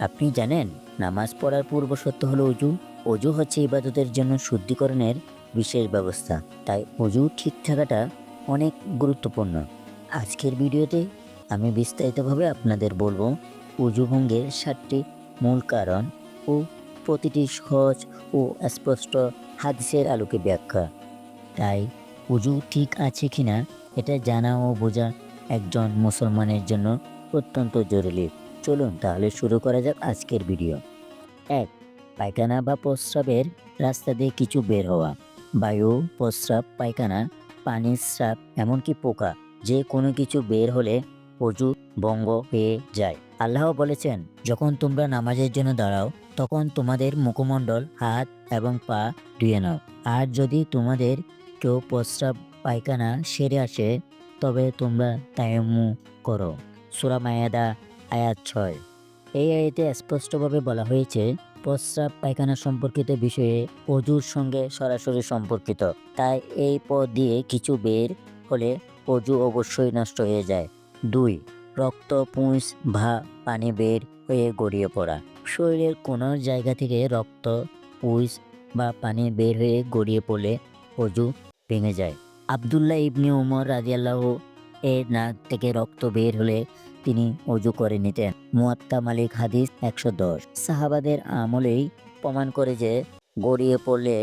আপনি জানেন, নামাজ পড়ার পূর্ব সত্য হলো অজু অজু হচ্ছে ইবাদতের জন্য শুদ্ধিকরণের বিশেষ ব্যবস্থা। তাই অজু ঠিক থাকাটা অনেক গুরুত্বপূর্ণ। আজকের ভিডিওতে আমি বিস্তারিতভাবে আপনাদের বলব অজু ভঙ্গের সাতটি মূল কারণ ও প্রতিটি সহজ ও স্পষ্ট হাদিসের আলোকে ব্যাখ্যা। তাই উজু ঠিক আছে কিনা, এটা জানা ও বোঝা একজন মুসলমানের জন্য অত্যন্ত জরুরি। চলুন তাহলে শুরু করা যাক আজকের ভিডিও এক, পায়খানা বা প্রস্রাবের রাস্তা দিয়ে কিছু বের হওয়া। বায়ু, প্রস্রাব, পায়খানা, পানির স্রাব, এমনকি পোকা, যে কোনো কিছু বের হলে অজু, বঙ্গ হয়ে যায়। আল্লাহ বলেছেন, যখন তোমরা নামাজের জন্য দাঁড়াও, তখন তোমাদের মুখমণ্ডল, হাত এবং পা ধুয়ে নাও। আর যদি তোমাদের কেউ প্রস্রাব, পায়খানা সেরে আসে, তবে তোমরা তায়াম্মু করো। সুরা মায়াদা আয়াত ছয়। এই আয়াতে স্পষ্টভাবে বলা হয়েছে, প্রস্রাব পায়খানা সম্পর্কিত বিষয়ে অজুর সঙ্গে সরাসরি সম্পর্কিত। তাই এই পথ দিয়ে কিছু বের হলে অজু অবশ্যই নষ্ট হয়ে যায়। দুই, রক্ত, পুঁজ, ভা, পানি বের হয়ে গড়িয়ে পড়া। শরীরের কোনো জায়গা থেকে রক্ত, পুঁজ বা পানি বের হয়ে গড়িয়ে পড়লে অজু ভেঙে যায়। আবদুল্লাহ ইবনি উমর রাজিয়াল্লাহ এর নাক থেকে রক্ত বের হলে তিনি অজু করে নিতেন। মুয়াত্তা মালিক হাদিস একশো দশ। সাহাবাদের আমলেই প্রমাণ করে যে গড়িয়ে পড়লে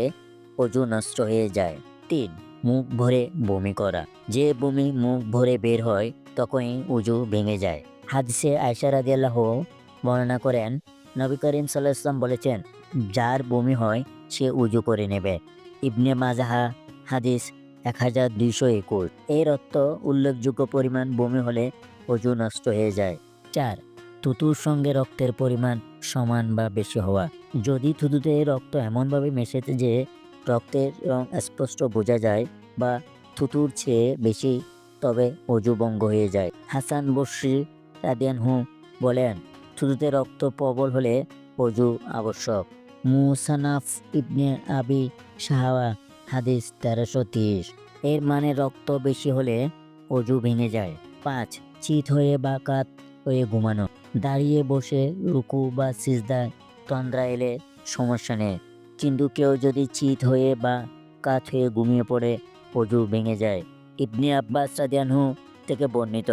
অজু নষ্ট হয়ে যায়। তিন, মুখ ভরে বমি করা। যে বমি মুখ ভরে বের হয়, তখনই উজু ভেঙে যায়। হাদিসে আয়সা রাদিয়াল্লাহ বর্ণনা করেন, নবী করিম সাল্লাহ ইসলাম বলেছেন, যার বমি হয়, সে উজু করে নেবে। ইবনে মাজাহা হাদিস এক হাজার দুইশো একুশ। এর অর্থ উল্লেখযোগ্য পরিমাণ বমি হলে অজু নষ্ট হয়ে যায়। চার, থুতুর সঙ্গে রক্তের পরিমাণ সমান বা বেশি হওয়া। যদি থুতুতে রক্ত এমনভাবে মেশেছে যে রক্তের রং স্পষ্ট বোঝা যায় বা থুতুর চেয়ে বেশি, তবে অজু ভঙ্গ হয়ে যায়। হাসান বসরি রাদিয়ান হু বলেন, থুতুতে রক্ত প্রবল হলে অজু আবশ্যক। মুসানাফ ইবনে আবি সাহাওয়া হাদিস তেরোশো তিরিশ। এর মানে রক্ত বেশি হলে অজু ভেঙে যায়। পাঁচ চিত হয়ে বা কাত হয়ে ঘুমানো। দাঁড়িয়ে বসে রুকু বা সিজদায় তন্দ্রা এলে সমস্যা নেই। কিন্তু কেউ যদি চিত হয়ে বা কাত হয়ে ঘুমিয়ে পড়ে, অজু ভেঙে যায়। ইবনে আব্বাস রাদিয়ানহু থেকে বর্ণিত।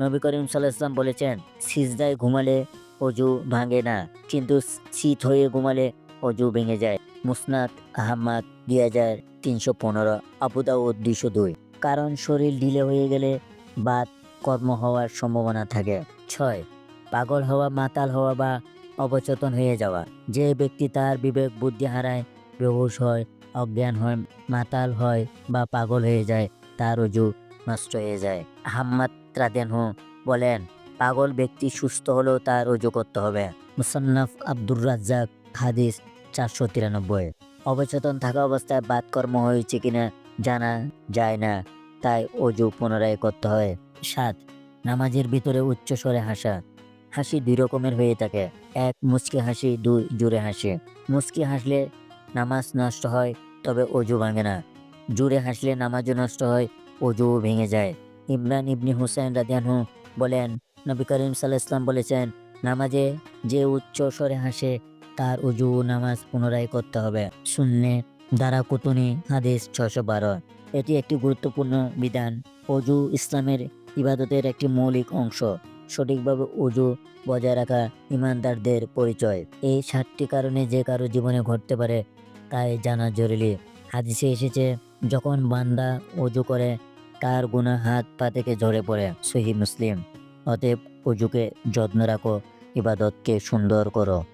নবী করিম সাল্লাম বলেছেন, সিজদায় ঘুমালে অজু ভাঙে না, কিন্তু চিত হয়ে ঘুমালে অজু ভেঙে যায়। মুসনাদ আহম্মদ দুই হাজার তিনশো পনেরো আবুদাউদ দুইশো দুই। কারণ শরীর ঢিলে হয়ে গেলে বাদ কর্ম হওয়ার সম্ভাবনা থাকে। ছয়, পাগল হওয়া, মাতাল হওয়া বা অবচেতন হয়ে যাওয়া। যে ব্যক্তি তার বিবেক, বুদ্ধি হারায়, বেহুশ হয়, অজ্ঞান হয়, মাতাল হয় বা পাগল হয়ে যায়, তার অজু নষ্ট হয়ে যায়। আহম্মদ রাদেনহু বলেন, পাগল ব্যক্তি সুস্থ হলেও তার অজু করতে হবে। মুসান্নাফ আব্দুর রাজ্জাক, হাদিস চারশো তিরানব্বই। অবচেতন থাকা অবস্থায় বাদকর্ম হয়েছে কিনা জানা যায় না, তাই অজু পুনরায় করতে হয়। সাত। নামাজের ভিতরে উচ্চ স্বরে হাসা। হাসি দুই রকমের হয়ে থাকে। এক, মুচকি হাসি, দুই জুড়ে হাসি। মুচকি হাসলে নামাজ নষ্ট হয়, তবে অজু ভাঙে না। জুড়ে হাসলে নামাজও নষ্ট হয়, অজুও ভেঙে যায়। ইমরান ইবনি হুসেন রাদিয়ানহু বলেন, নবী করিম সাল্লাহ ইসলাম বলেছেন, নামাজে যে উচ্চ স্বরে হাসে, তার উজু নামাজ পুনরায় করতে হবে। শূন্যে দ্বারা কুতুনি হাদিস ছশো বারো। এটি একটি গুরুত্বপূর্ণ বিধান। অজু ইসলামের ইবাদতের একটি মৌলিক অংশ। সঠিকভাবে অজু বজায় রাখা ইমানদারদের পরিচয়। এই সাতটি কারণে যে কারও জীবনে ঘটতে পারে, তাই জানা জরুরি। হাদিসে এসেছে, যখন বান্দা উজু করে, তার গুণা হাত পা থেকে ঝরে পড়ে। সহি মুসলিম। অতএব অজুকে যত্ন রাখো, ইবাদতকে সুন্দর করো।